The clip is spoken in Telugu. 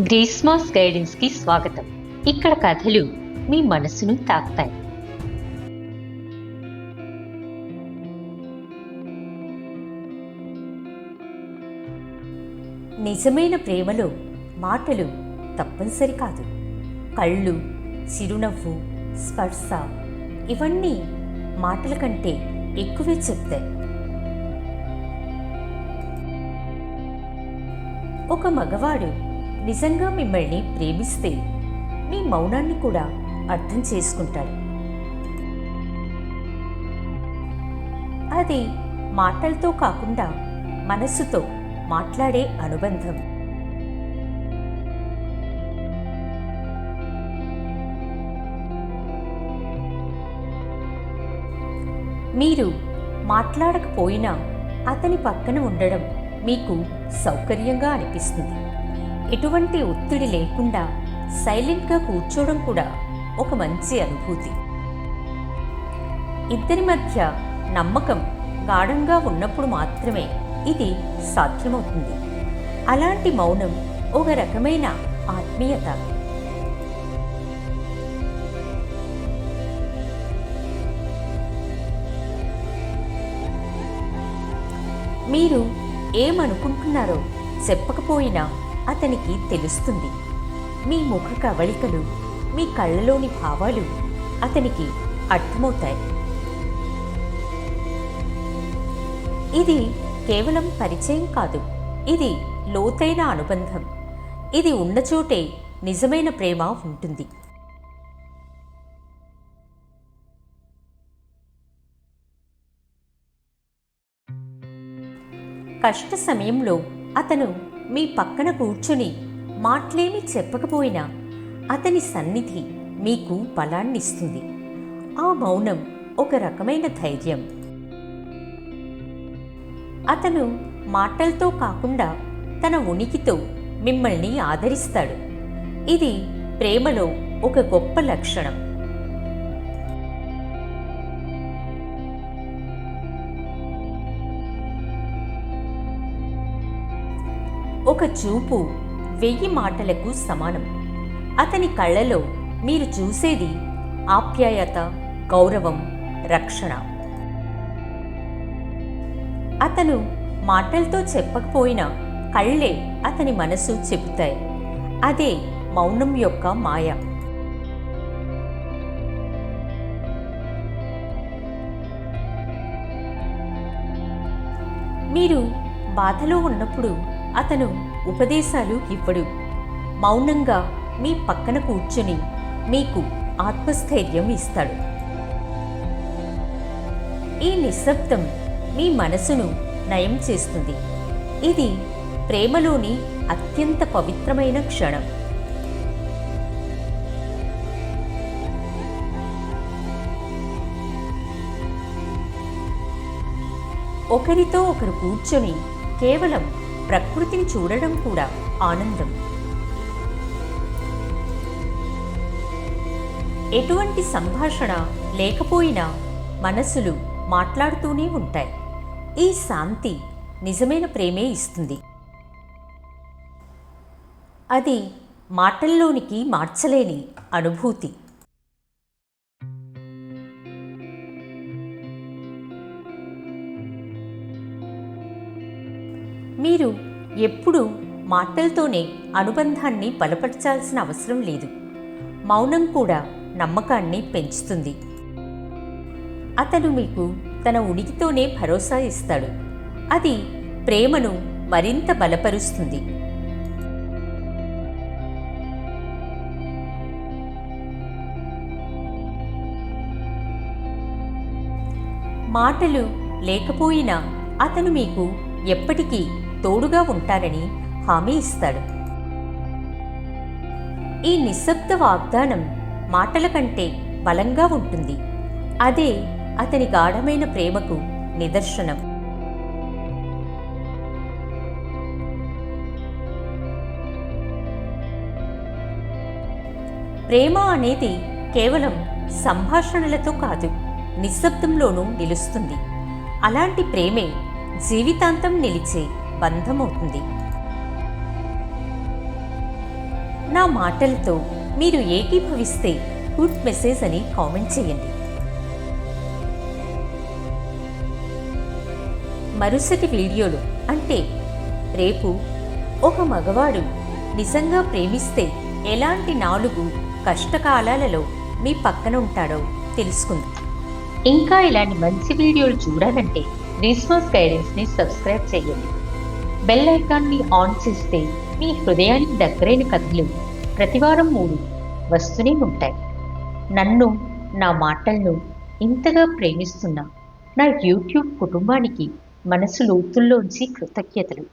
గ్రీస్మాస్ గైడెన్స్కి స్వాగతం. ఇక్కడ కథలు మీ మనసును తాకుతాయి. నిజమైన ప్రేమలో మాటలు తప్పనిసరి కాదు. కళ్ళు చిరునవ్వు స్పర్శ ఇవన్నీ మాటల కంటే ఎక్కువే చెప్తాయి. ఒక మగవాడు నిజంగా మిమ్మల్ని ప్రేమిస్తే మీ మౌనాన్ని కూడా అర్థం చేసుకుంటాడు. అది మాటలతో కాకుండా మనస్సుతో మాట్లాడే అనుబంధం. మీరు మాట్లాడకపోయినా అతని పక్కన ఉండడం మీకు సౌకర్యంగా అనిపిస్తుంది. ఎటువంటి ఒత్తిడి లేకుండా సైలెంట్గా కూర్చోవడం కూడా ఒక మంచి అనుభూతి. ఇద్దరి మధ్య నమ్మకం గాఢంగా ఉన్నప్పుడు మాత్రమే ఇది సాధ్యమవుతుంది. అలాంటి మౌనం ఒక రకమైన ఆత్మీయత. మీరు ఏమనుకుంటున్నారో చెప్పకపోయినా అతనికి తెలుస్తుంది. మీ ముఖ కవళికలు మీ కళ్ళలోని భావాలు అతనికి అర్థమవుతాయి. ఇది కేవలం పరిచయం కాదు. ఇది లోతైన అనుబంధం. ఇది ఉన్న చోటే నిజమైన ప్రేమ ఉంటుంది. కష్ట సమయంలో అతను మీ పక్కన కూర్చొని మాట్లేమి చెప్పకపోయినా అతని సన్నిధి మీకు బలాన్నిస్తుంది. ఆ మౌనం ఒక రకమైన ధైర్యం. అతను మాటలతో కాకుండా తన ఉనికితో మిమ్మల్ని ఆదరిస్తాడు. ఇది ప్రేమలో ఒక గొప్ప లక్షణం. ఒక చూపు వెయ్యి మాటలకు సమానం. అతని కళ్ళలో మీరు చూసేది ఆప్యాయత గౌరవం రక్షణ. అతను మాటలతో చెప్పకపోయినా కళ్ళే అతని మనసు చెబుతాయి. అదే మౌనం యొక్క మాయ. మీరు బాధలో ఉన్నప్పుడు అతను ఉపదేశాలు ఇవ్వడు. మౌనంగా మీ పక్కన కూర్చుని మీకు ఆత్మస్థైర్యం ఇస్తాడు. ఈ నిశ్శబ్దం మీ మనసును నయం చేస్తుంది. ఇది ప్రేమలోని అత్యంత పవిత్రమైన క్షణం. ఒకరితో ఒకరు కూర్చొని కేవలం ప్రకృతిని చూడడం కూడా ఆనందం. ఎటువంటి సంభాషణ లేకపోయినా మనసులు మాట్లాడుతూనే ఉంటాయి. ఈ శాంతి నిజమైన ప్రేమే ఇస్తుంది. అది మాటల్లోనికి మార్చలేని అనుభూతి. మీరు ఎప్పుడూ మాటలతోనే అనుబంధాన్ని బలపరచాల్సిన అవసరం లేదు. మౌనం కూడా నమ్మకాన్ని పెంచుతుంది. అతను మీకు తన ఉనికితోనే భరోసా ఇస్తాడు. అది ప్రేమను మరింత బలపరుస్తుంది. మాటలు లేకపోయినా అతను మీకు ఎప్పటికీ తోడుగా ఉంటారని హామీ ఇస్తాడు. ఈ నిశ్శబ్ద వాగ్దానం మాటల కంటే బలంగా ఉంటుంది. అదే అతని గాఢమైన ప్రేమకు నిదర్శనం. ప్రేమ అనేది కేవలం సంభాషణలతో కాదు నిశ్శబ్దంలోనూ నిలుస్తుంది. అలాంటి ప్రేమే జీవితాంతం నిలిచే బంధమవుతుంది. నా మాటలతో మీరు ఏకీభవిస్తే గుడ్ మెసేజ్ అని కామెంట్ చేయండి. మరుసటి వీడియోలో అంటే రేపు ఒక మగవాడు నిజంగా ప్రేమిస్తే ఎలాంటి నాలుగు కష్టకాలాలలో మీ పక్కన ఉంటాడో తెలుసుకుందాం. ఇంకా ఇలాంటి మంచి వీడియోలు చూడాలంటే రిస్మాస్ గైడెన్స్ని సబ్స్క్రైబ్ చేయండి. బెల్ ఐకాన్ని ఆన్ చేస్తే మీ హృదయానికి దగ్గరైన కథలు ప్రతివారం మూడు వస్తూనే ఉంటాయి. నన్ను నా మాటలను ఇంతగా ప్రేమిస్తున్న నా యూట్యూబ్ కుటుంబానికి మనసు లోతుల్లోంచి కృతజ్ఞతలు.